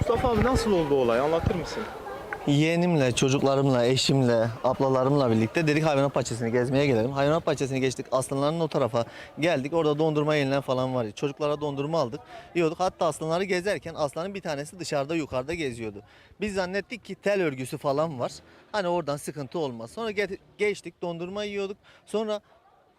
Mustafa abi nasıl oldu olay anlatır mısın? Yeğenimle, çocuklarımla, eşimle, ablalarımla birlikte dedik hayvanat bahçesini gezmeye gelelim. Hayvanat bahçesini geçtik. Aslanların o tarafa geldik. Orada dondurma yenilen falan var. Çocuklara dondurma aldık. Yiyorduk. Hatta aslanları gezerken aslanın bir tanesi dışarıda yukarıda geziyordu. Biz zannettik ki tel örgüsü falan var. Hani oradan sıkıntı olmaz. Sonra ge- geçtik dondurma yiyorduk. Sonra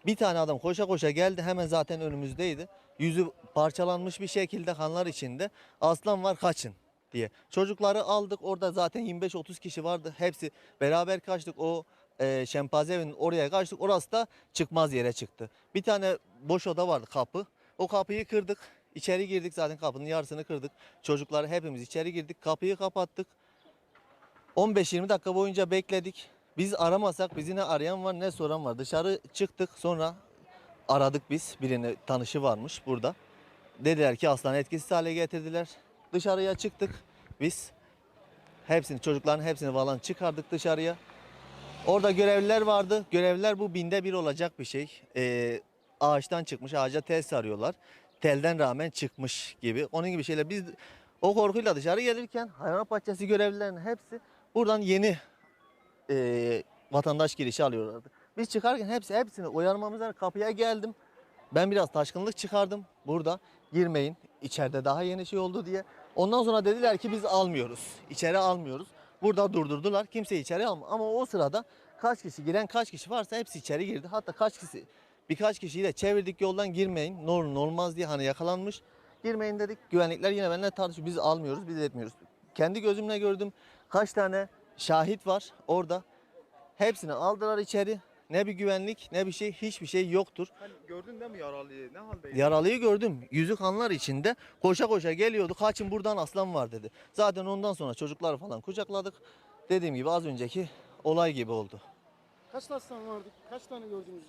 bir tane adam koşa koşa geldi. Hemen zaten önümüzdeydi. Yüzü parçalanmış bir şekilde kanlar içinde. Aslan var kaçın diye. Çocukları aldık orada zaten 25-30 kişi vardı. Hepsi beraber kaçtık. O e, şempanze evinin oraya kaçtık. Orası da çıkmaz yere çıktı. Bir tane boş oda vardı kapı. O kapıyı kırdık. İçeri girdik zaten kapının yarısını kırdık. Çocukları hepimiz içeri girdik. Kapıyı kapattık. 15-20 dakika boyunca bekledik. Biz aramasak bizi ne arayan var ne soran var. Dışarı çıktık sonra aradık biz. Birini tanışı varmış burada. Dediler ki aslanı etkisiz hale getirdiler. Dışarıya çıktık biz. Hepsini çocukların hepsini falan çıkardık dışarıya. Orada görevliler vardı. Görevliler bu binde bir olacak bir şey. Ee, ağaçtan çıkmış. Ağaca tel sarıyorlar. Telden rağmen çıkmış gibi. Onun gibi şeyler. Biz o korkuyla dışarı gelirken hayvanat bahçesi görevlilerinin hepsi buradan yeni e, vatandaş girişi alıyorlardı. Biz çıkarken hepsi hepsini uyarmamıza kapıya geldim. Ben biraz taşkınlık çıkardım burada. Girmeyin. içeride daha yeni şey oldu diye. Ondan sonra dediler ki biz almıyoruz. İçeri almıyoruz. Burada durdurdular. Kimse içeri almıyor. Ama o sırada kaç kişi giren kaç kişi varsa hepsi içeri girdi. Hatta kaç kişi birkaç kişiyi de çevirdik yoldan girmeyin. Ne olur ne olmaz diye hani yakalanmış. Girmeyin dedik. Güvenlikler yine benimle tartışıyor. Biz almıyoruz, biz etmiyoruz. Kendi gözümle gördüm. Kaç tane şahit var orada. Hepsini aldılar içeri. Ne bir güvenlik ne bir şey hiçbir şey yoktur. Hani gördün değil mi yaralıyı? Ne haldeydi? Yaralıyı gördüm. Yüzü kanlar içinde. Koşa koşa geliyordu. Kaçın buradan aslan var dedi. Zaten ondan sonra çocukları falan kucakladık. Dediğim gibi az önceki olay gibi oldu. Kaç tane aslan vardı? Kaç tane gördünüz?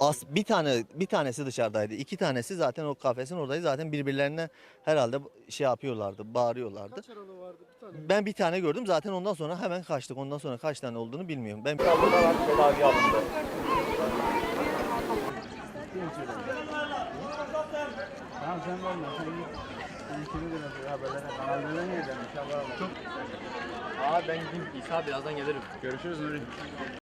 As bir tane bir tanesi dışarıdaydı. İki tanesi zaten o kafesin oradaydı. Zaten birbirlerine herhalde şey yapıyorlardı, bağırıyorlardı. Kaç aralığı vardı? Bir tane. Ben bir tane gördüm. Zaten ondan sonra hemen kaçtık. Ondan sonra kaç tane olduğunu bilmiyorum. Ben. Tamam sen olma. Sen git. De mesela haberlere. Abi ben gideyim İsa birazdan gelirim. Görüşürüz Nuri.